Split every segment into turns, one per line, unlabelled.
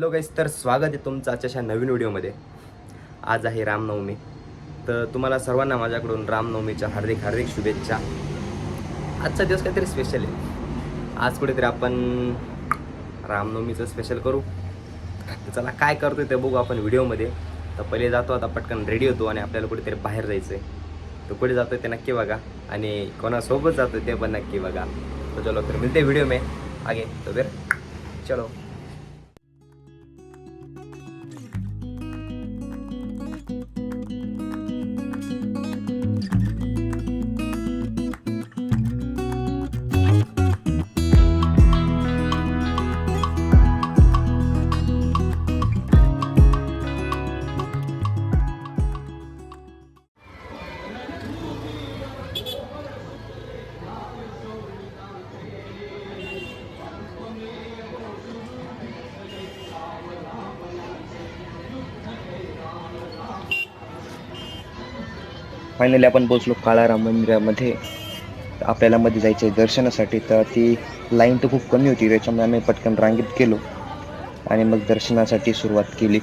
Hello गाईस तर स्वागत आहे तुमचं आजच्या नवीन व्हिडिओमध्ये. आज आहे रामनवमी. तर तुम्हाला सर्वांना माझ्याकडून रामनवमीच्या हार्दिक हार्दिक शुभेच्छा. आजचा दिवस काहीतरी स्पेशल आहे. आज कुठेतरी आपण रामनवमीचं स्पेशल करू. तर चला काय करतोय ते बघू आपण व्हिडिओमध्ये. तर पहिले जातो आता पटकन रेडी होतो आणि आपल्याला कुठेतरी बाहेर जायचं आहे तर कुठे जातोय ते नक्की बघा. आणि कोणासोबत जातोय ते पण नक्की बघा. तर चलो तर मिळते व्हिडिओ मे. आगे तो फिर. चलो.
फायनली आपण पोचलो काळाराम मंदिरामध्ये. आपल्याला मध्ये जायचं आहे दर्शनासाठी. तर ती लाईन तर खूप कमी होती. त्याच्यामुळे आम्ही पटकन रांगेत गेलो. आणि मग दर्शनासाठी सुरुवात केली.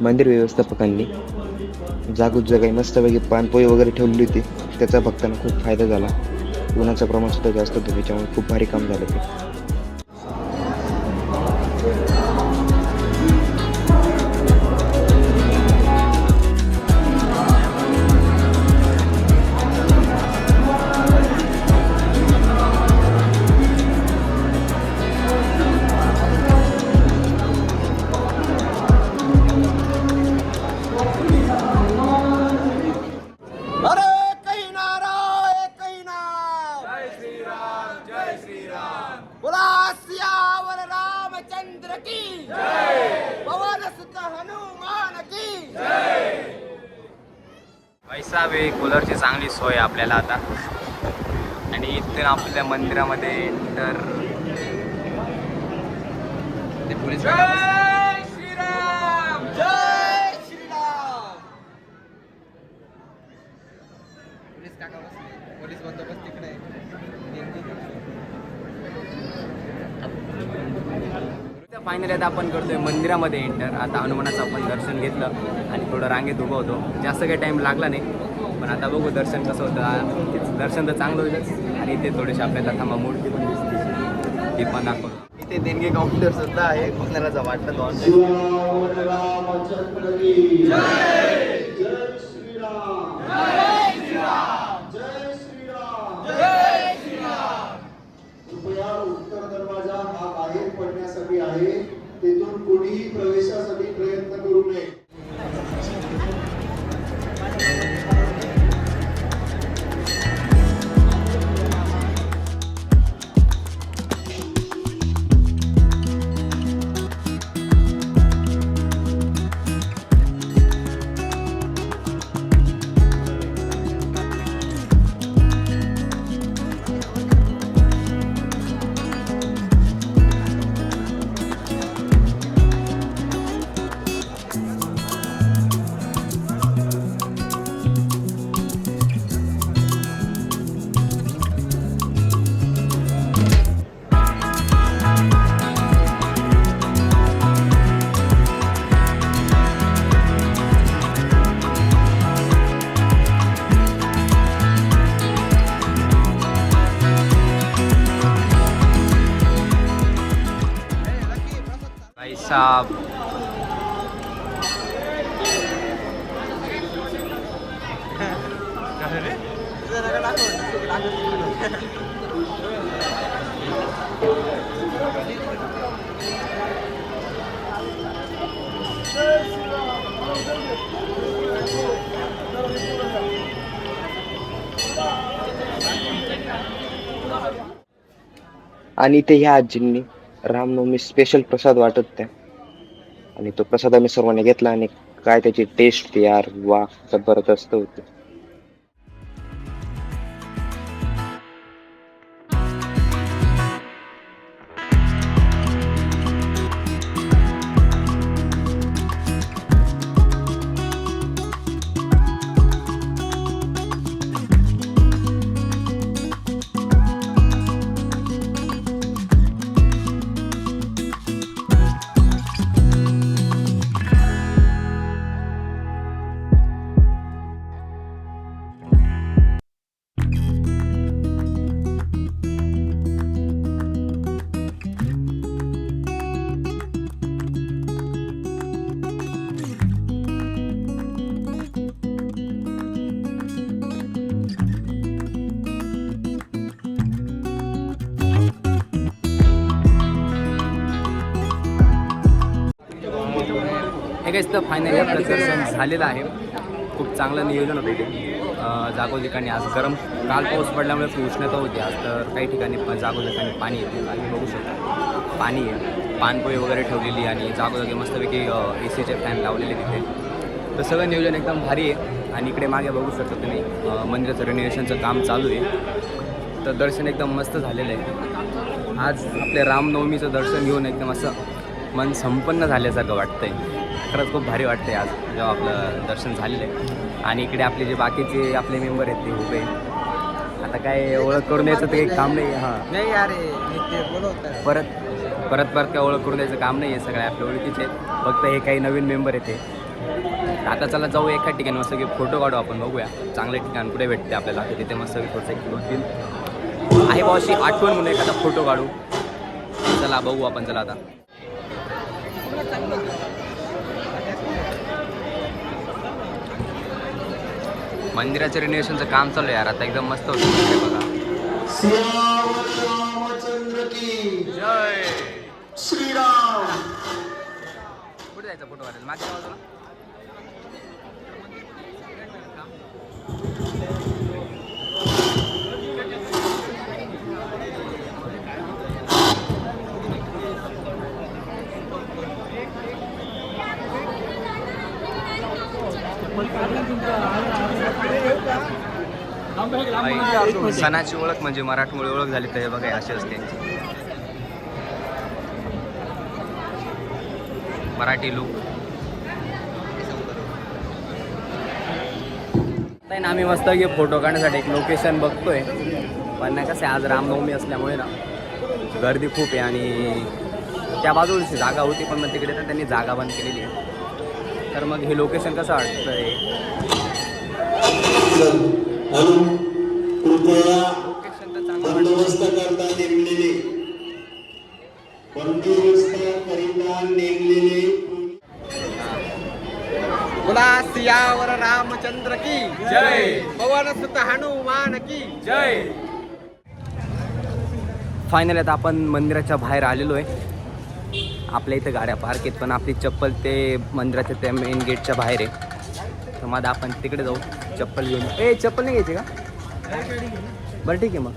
मंदिर व्यवस्थापकांनी जागोजागी मस्तपैकी पानपोळी वगैरे ठेवली होती. त्याचा भक्तांना खूप फायदा झाला. उन्हाचं प्रमाण सुद्धा जास्त होतं. त्याच्यामुळे खूप भारी काम झालं ते.
ते पोलीस जय श्रीराम! जय श्रीराम!
पोलीस बंदोबस्त तिकडे
फायनली आता आपण करतोय मंदिरामध्ये एंटर आता हनुमानाचं आपण दर्शन घेतलं आणि थोडं रांगेत उभं होतो. जास्त काही टाईम लागला नाही. पण आता बघू दर्शन कसं होतं. दर्शन तर चांगलं होईलच आणि इथे थोडेसे आपल्याला थांबा मूर्ती पण दिसते ती पण दाखवतो इथे देणगे काउंटर सुद्धा आहे. कोणाला वाटलं
कृपया उत्तर दरवाजा हा बाहेर पडण्यासाठी आहे. तेथून कोणीही प्रवेशासाठी
आणि इथे ह्या आजींनी रामनवमी स्पेशल प्रसाद वाटत त्या. आणि तो प्रसाद आम्ही सर्वांनी घेतला आणि काय त्याची टेस्ट यार वा जबरदस्त होती.
गाईस तर फायनली आपलं दर्शन झालेलं आहे. खूप चांगलं नियोजन होतं इथे. जागो ठिकाणी आज गरम काल पाऊस पडल्यामुळे खूप उष्णता होती. आज तर काही ठिकाणी जागो ठिकाणी पाणी येते. आणि बघू शकता पाणी आहे. पानपोळी वगैरे ठेवलेली आणि जागोजागी मस्तपैकी ए सीचे फॅन लावलेले तिथे तर सगळं नियोजन एकदम भारी आहे. आणि इकडे मागे बघू शकता तुम्ही मंदिराचं रिनोव्हेशनचं काम चालू आहे. तर दर्शन एकदम मस्त झालेलं आहे. आज आपल्या रामनवमीचं दर्शन घेऊन एकदम असं मन संपन्न झाल्यासारखं वाटतं आहे खरंच खूप भारी वाटतंय आज जेव्हा आपलं दर्शन झालेलं आहे. आणि इकडे आपले जे बाकीचे आपले मेंबर आहेत ते उभे. आता काय ओळख करून द्यायचं तर काही काम नाही हां.
नाही अरे ते बोलवत
परत परत परत काय ओळख करून द्यायचं काम नाही आहे सगळे आपल्या ओळखीचे आहेत. फक्त हे काही नवीन मेंबर येते आता चला जाऊ एका ठिकाणी मस्त की फोटो काढू आपण बघूया. चांगले ठिकाण कुठे भेटते आपल्याला तिथे मस्त थोडंसं एक दोन तीन. आहे भावाशी आठवण म्हणून एखादा फोटो काढू. चला बघू आपण चला आता. मंदिराचं रिनोव्हेशनचं काम चालू आहे यार. आता एकदम मस्त होतं बघा.
श्रीराम.
कुठे जायचा फोटो काढायला? मागच्या बाजूला सणाची ओळख म्हणजे मराठमोळी ओळख झाली तर हे बघा अशी असते. मराठी लोक नाही ना आम्ही मस्त की फोटो काढण्यासाठी एक लोकेशन बघतोय. पण नाही कसं आहे, आज रामनवमी असल्यामुळे ना गर्दी खूप आहे आणि त्या बाजूची जागा होती पण मग तिकडे तर त्यांनी जागा बंद केलेली आहे. तर मग हे लोकेशन कसं वाटतंय?
म्हणून कृपया बंदोबस्त करता नेमलेले. बंदोबस्त करिता नेमलेले.
बोला सियावर रामचंद्र की?
जय.
पवन सुत हनुमान की?
जय. फायनल आता आपण मंदिराच्या बाहेर आलेलो आहे. आपल्या इथं गाड्या पार्क आहेत पण आपली चप्पल ते मंदिराच्या त्या मेन गेटच्या बाहेर आहे. तर मग आपण तिकडे जाऊ. चप्पल घेऊन. ए चप्पल नाही घ्यायची का? बरं ठीक आहे मग.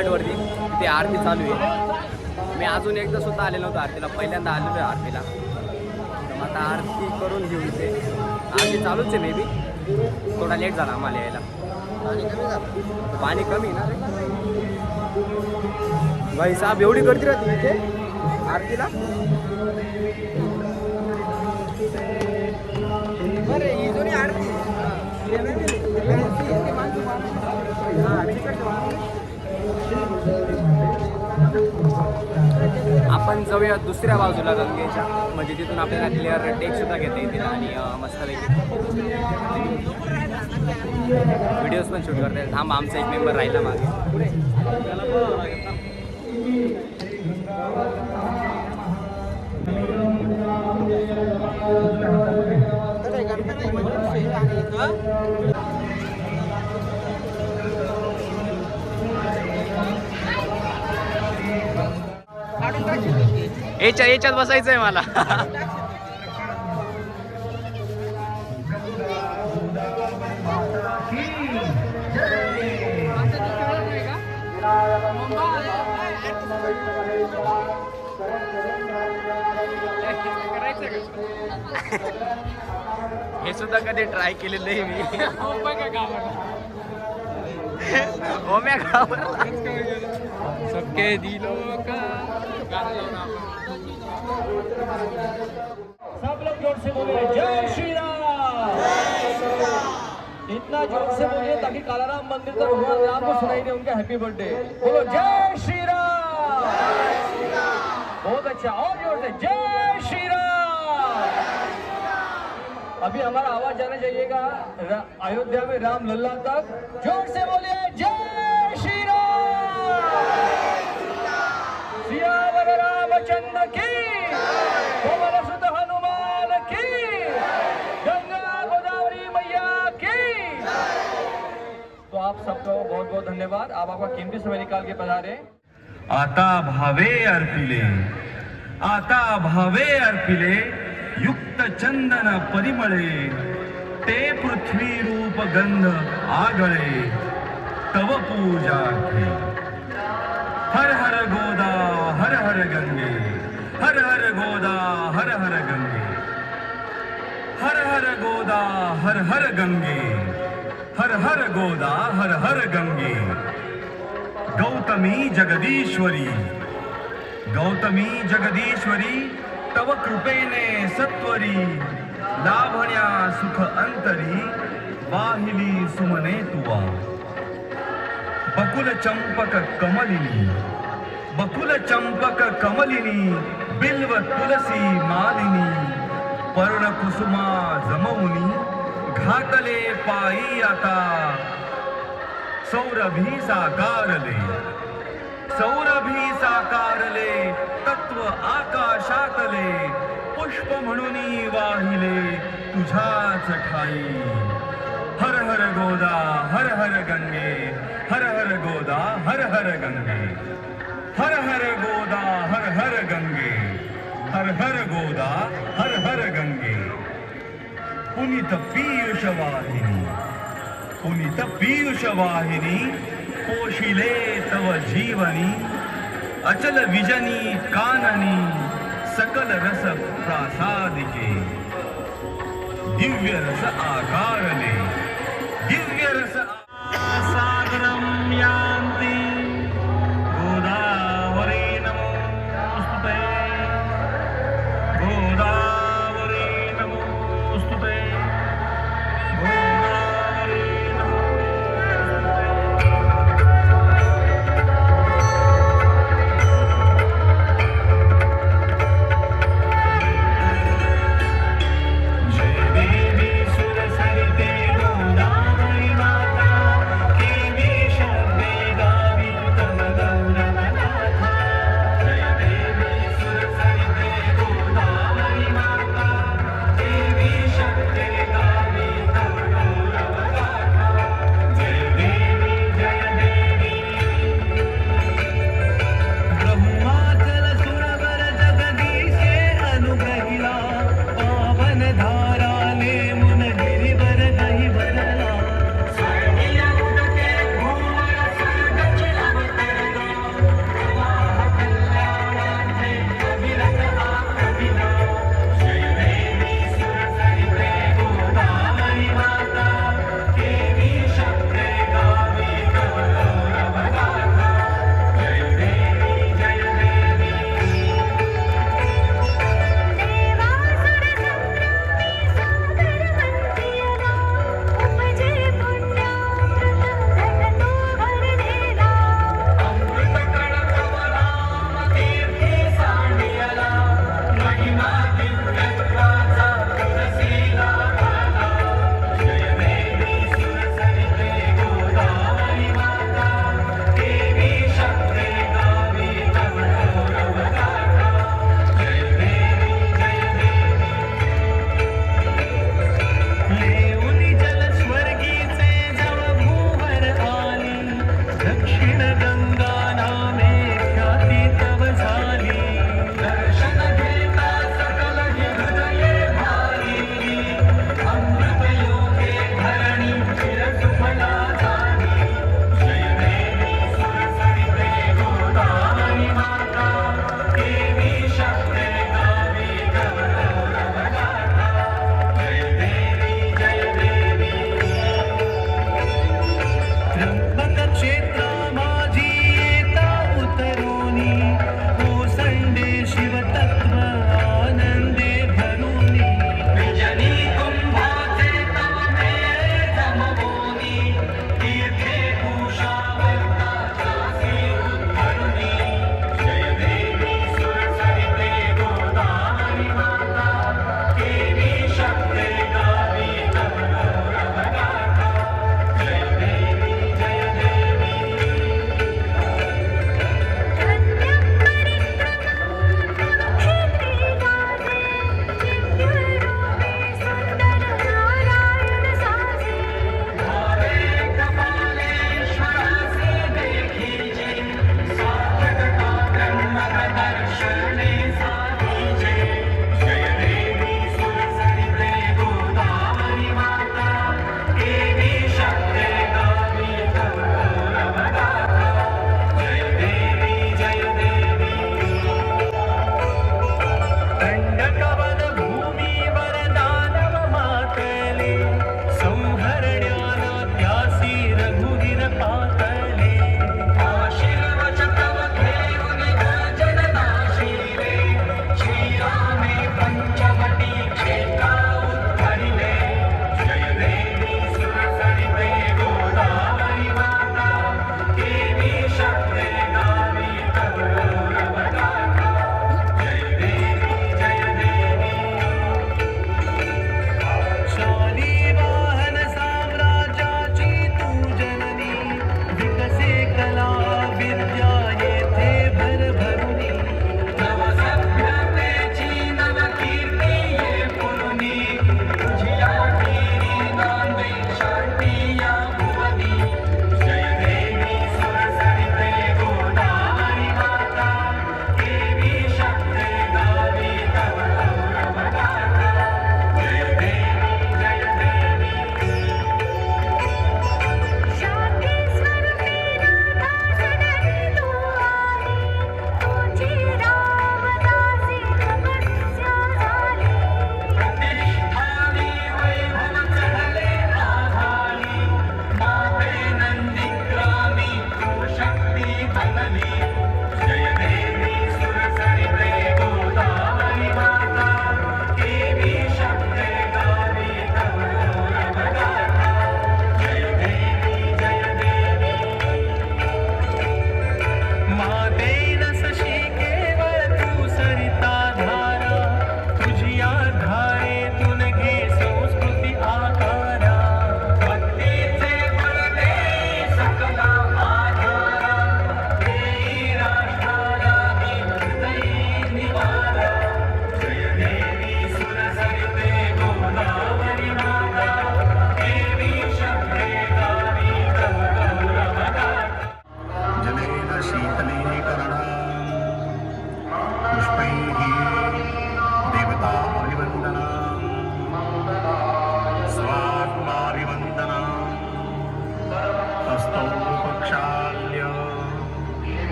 घाटवरती ते आरती चालू आहे. मी अजून एकदा सुद्धा आलेलो नव्हतो आरतीला. पहिल्यांदा आलेलो आहे आरतीला. तर आता आरती करून घेऊ इथे. आरती चालूच आहे मे बी थोडा लेट झाला आम्हाला यायला. पाणी कमी ना भाई साहेब एवढी गर्दी राहते इथे? आरतीला? आपण जाऊया दुसऱ्या बाजूला गंगेच्या. म्हणजे तिथून आपल्याला क्लिअर टेक सुद्धा घेता येतील आणि मस्त मस्तपैकी व्हिडिओज पण शूट करता येईल थांब आमचा एक मेंबर राहिला मागे
गणपती मंदिर आणि इथं काढून टाकशील तू ते.
याच्या याच्यात बसायचं आहे मला. हे सुद्धा कधी ट्राय केलेलं नाही मी. ओम्या गावाला.
सबके दिलों का
सब लोग ज़ोर से बोले, जय श्री राम इतना ज़ोर से बोलिए ताकि कालाराम मंदिर तक भगवान राम को सुनाई दे उनका हैप्पी बर्थडे बोलो, जय श्री राम बहुत अच्छा और ज़ोर से, जय श्री राम अभी हमारा आवाज़ जाना चाहिएगा अयोध्या में राम लल्ला तक। ज़ोर से बोलिए, जय रामचंद्र की। पवन सुत हनुमान की। गंगा गोदावरी मैया की। तो आप सबको बहुत बहुत धन्यवाद। आप आपका कीमती समय निकाल के पधारे
आता भावे अर्पिले, आता भावे अर्पिले, युक्त चंदन परिमळे, ते पृथ्वी रूप गंध आगळे, तव पूजा घे हर हर गोदा हर हर गंगे। हर हर गोदा हर हर गंगे। हर हर गोदा हर हर गंगे। हर हर गोदा हर हर गंगे। गौतमी जगदीश्वरी। गौतमी जगदीश्वरी तव कृपेने सत्वरी। लाभण्या सुख अंतरी वाहिली सुमने तुवा। बकुल चंपक कमलिनी बकुल चंपक कमलिनी बिल्व तुलसी मालिनी पर्ण कुसुमा जमवनी घातले पायी आता सौरभी साकारले सौरभी साकारले तत्व आकाशातले पुष्प म्हणून वाहिले तुझ्याच ठाई. हर हर गोदा हर हर गंगे हर हर गोदा हर हर गंगे। हर हर गोदा हर हर गंगे। हर हर गोदा हर हर गंगे। पुनित पीयूष वाहिनी पुनित पीयूष वाहिनी पोशिले तव जीवनी। अचल विजनी काननी सकल रस प्रासादिके। दिव्य रस आकारले दिव्य रस आसा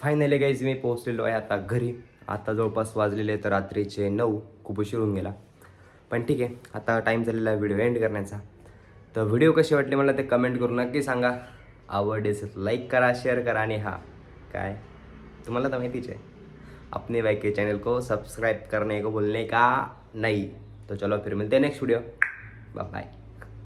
फायनली गाईज मी पोहोचलेलो आहे आता घरी. आता जवळपास वाजलेले तर रात्रीचे नऊ. खूप उशीर होऊन गेला. पण ठीक आहे आता टाईम झालेला व्हिडिओ एंड करण्याचा. तर व्हिडिओ कसे वाटले मला ते कमेंट करून नक्की सांगा. आवडले लाईक करा शेअर करा आणि हा. काय? तुम्हाला तर माहितीच आहे. अपने भाई के चैनल को सब्सक्राइब करने को बोलने का नहीं. तो चलो फिर मिलते हैं नेक्स्ट वीडियो बाय